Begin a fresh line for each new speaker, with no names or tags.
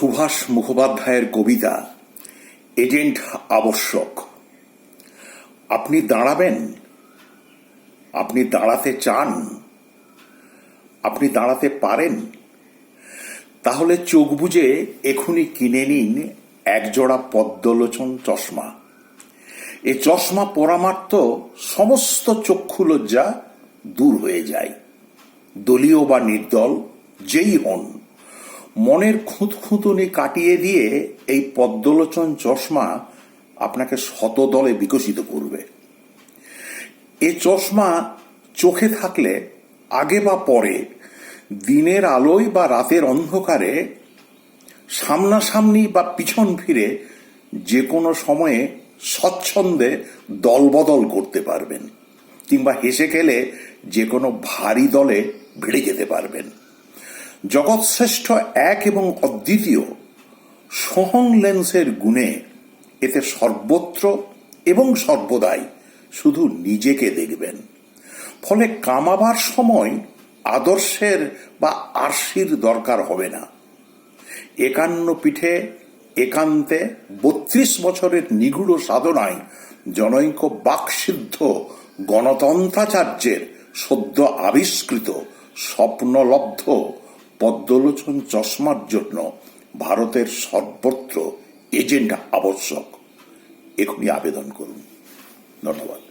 সুভাষ মুখোপাধ্যায়ের কবিতা, এজেন্ট আবশ্যক। আপনি দাঁড়াবেন? আপনি দাঁড়াতে চান? আপনি দাঁড়াতে পারেন? তাহলে চোখ বুজে এখনই কিনে নিন একজোড়া পদ্মলোচন চশমা। এ চশমা পরামাত্র সমস্ত চক্ষু লজ্জা দূর হয়ে যায়। দলীয় বা নির্দল, যেই হন। মনের খুঁত খুঁতখুঁতুনি কাটিয়ে দিয়ে এই পদ্মলোচন চশমা আপনাকে শতদলে বিকশিত করবে। এ চশমা চোখে থাকলে আগে বা পরে দিনের আলোয় বা রাতের অন্ধকারে সামনাসামনি বা পিছন ফিরে যে কোনো সময়ে স্বচ্ছন্দে দলবদল করতে পারবেন কিংবা হেসে খেলে যে কোনো ভারী দলে ভিড়ে যেতে পারবেন। জগৎশ্রেষ্ঠ এক এবং অদ্বিতীয় সোহং লেন্সের গুণে এতে সর্বত্র এবং সর্বদাই শুধু নিজেকে দেখবেন। ফলে কামাবার সময় আদর্শের বা আরশির দরকার হবে না। একান্ন পিঠে একান্তে বত্রিশ বছরের নিগুড় সাধনায় জনৈক বাকসিদ্ধ গণতন্ত্রাচার্যের সদ্য আবিষ্কৃত স্বপ্নলব্ধ পদ্মলোচন চশমার জন্য ভারতের সর্বত্র এজেন্ট আবশ্যক। এখনই আবেদন করুন। ধন্যবাদ।